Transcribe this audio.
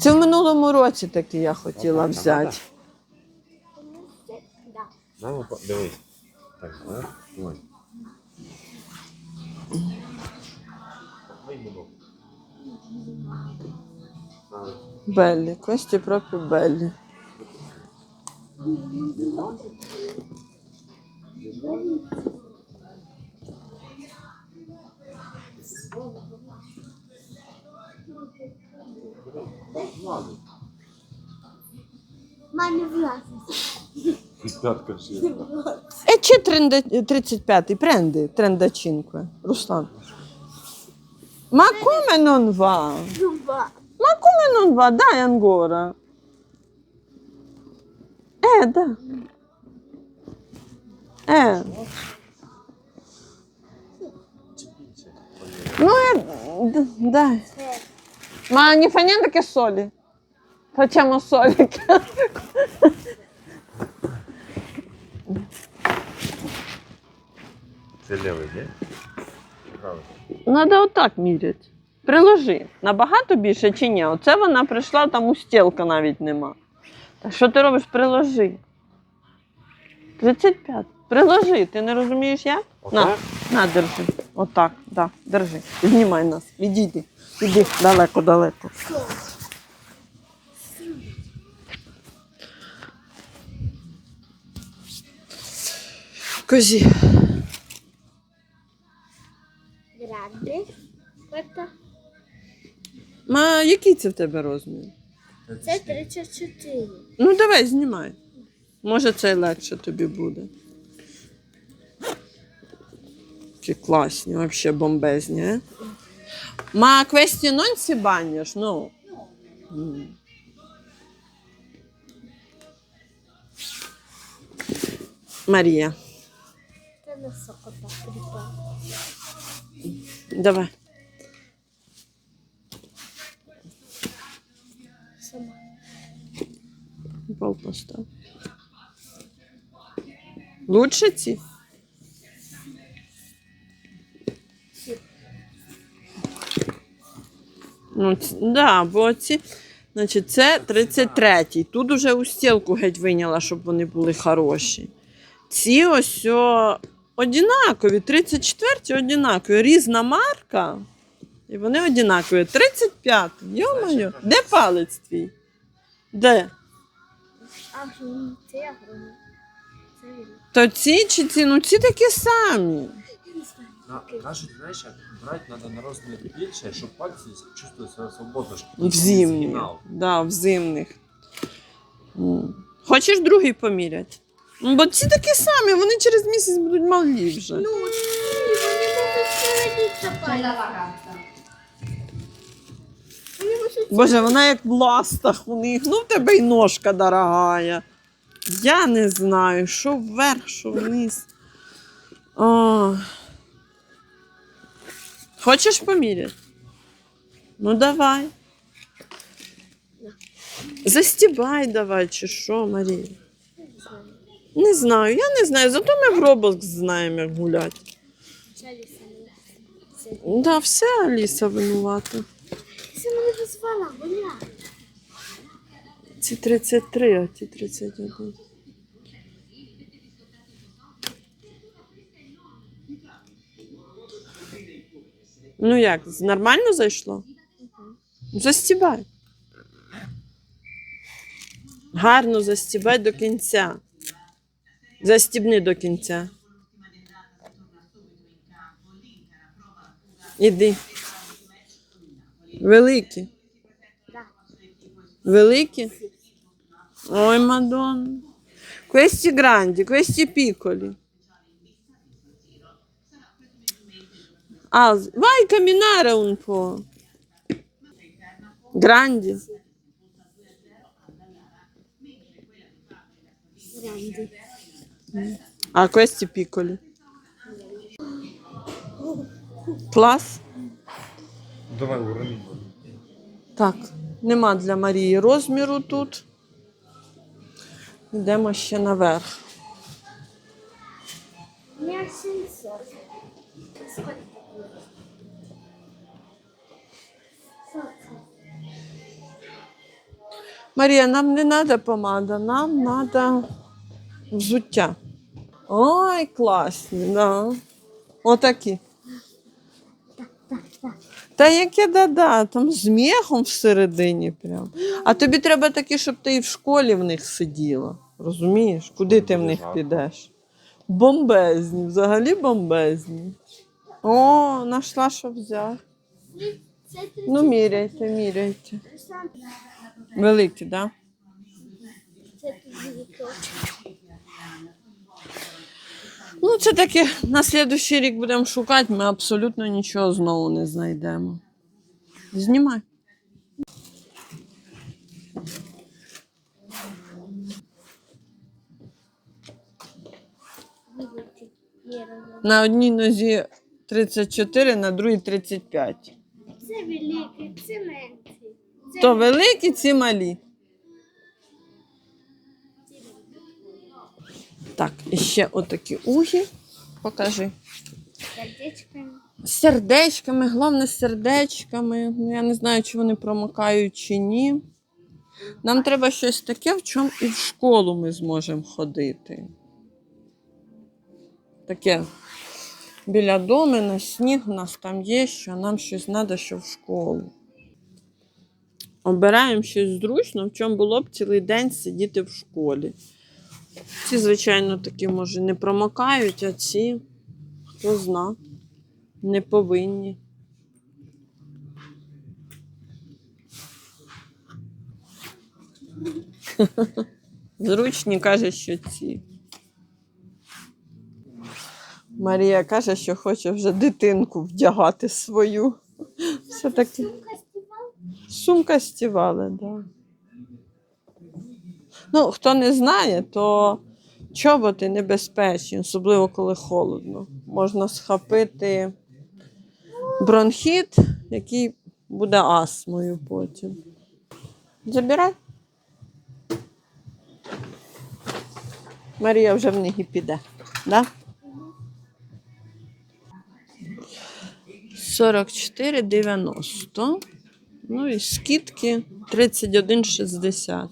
Це в минулому році такі я хотіла Отак, взяти. Да. На, ну, дивись. Так, а? На. Беллі, Кості пропі Беллі. Мамі власність. П'ятка ще. E c'è 30 35, prendi 35, Руслан. Ma come non va? Зуба. Ma come non va? Dai ancora. Eh, dai. Eh. Ну, е, д- дай. Ma не fa niente che soli. Facciamo soli. Це лівий, ні? Правий. Надо отак міряти. Приложи. Набагато більше чи ні? Оце вона прийшла, там устілка навіть нема. Так що ти робиш? Приложи. 35. Приложи. Ти не розумієш як? На, на, держи. Отак, да, держи. Знімай нас. Відійди. Іди далеко, далеко. Козі. Це, Ма, який це в тебе розмір? це 34. Ну, давай, знімай. Може, це легше тобі буде. Які класні, взагалі бомбезні. Non si bagnano, no. Mm. Марія, давай. Пол постав. Лучше ці? Ну, да, бо ці, значить, це 33-й. Тут уже устілку геть виняла, щоб вони були хороші. Ці ось о, однакові, 34-ті однакові. Різна марка. І вони однакові. 35. Йо-моє, де палець твій? Де? А це я. То ці чи ці? Ну ці такі самі. Я не знаю. На, кажуть, знаєш, як брати треба на розмір більше, щоб пальці чувствували себе свободно. щоб В зимні. Да, в зимних. Хочеш другий поміряти? Ну, Бо ці такі самі, вони через місяць будуть малі вже. Ну, вони передіться пальці. Боже, вона як в ластах у них. Ну, в тебе й ножка дорогая. Я не знаю, що вверх, що вниз. О. Хочеш поміряти? Ну, давай. Застібай давай, чи що, Марія? не знаю. Я не знаю. Зато ми в Roblox знаємо, як гуляти. Це. Да, все Аліса винувата. Це мене дозвала гуляти. Ці 33, а ті 31. Ну як, нормально зайшло? Застібай. Гарно застібай до кінця. Застібни до кінця. Іди. Великі. Великі? Ой, Мадонна. Questi grandi, questi piccoli. Ah, vai camminare un po'. Grandi. Гранди. Ah, questi piccoli. Клас. Давай уронимо. Так, нема для Марії розміру тут. Йдемо ще наверх. Не Марія, нам не треба помада, нам треба взуття. Ой, класні, да. Отакі. Та яке да-да, там з м'яхом всередині прям. А тобі треба такі, щоб ти і в школі в них сиділа. Розумієш? Куди ти в них підеш? Бомбезні, взагалі бомбезні. О, знайшла, що взяти. Ну, міряйте, міряйте. Великі, так? Ну, це таке, на слідуючий рік будемо шукати, ми абсолютно нічого знову не знайдемо. Знімай. На одній нозі 34, на другій 35. Це великий, це менший. То великі, ці малі. Так, і ще отакі угі. Покажи. сердечками. Сердечками, головне з сердечками. Ну, я не знаю, чи вони промокають чи ні. Нам треба щось таке, в чому і в школу ми зможемо ходити. Таке біля дому, на сніг у нас там є, що нам щось треба, що в школу. Обираємо щось зручно, в чому було б цілий день сидіти в школі. Ці, звичайно, такі, може, не промокають, а ці, хто зна, не повинні. Зручні каже, що ці. Марія каже, що хоче вже дитинку вдягати свою. Все таки. Сумка стівали. Да. Ну, хто не знає, то чоботи небезпечні, особливо коли холодно. Можна схопити бронхіт, який буде астмою потім. Забирай. Марія вже в них піде. Да? 44,90. Ну і скидки 31,60.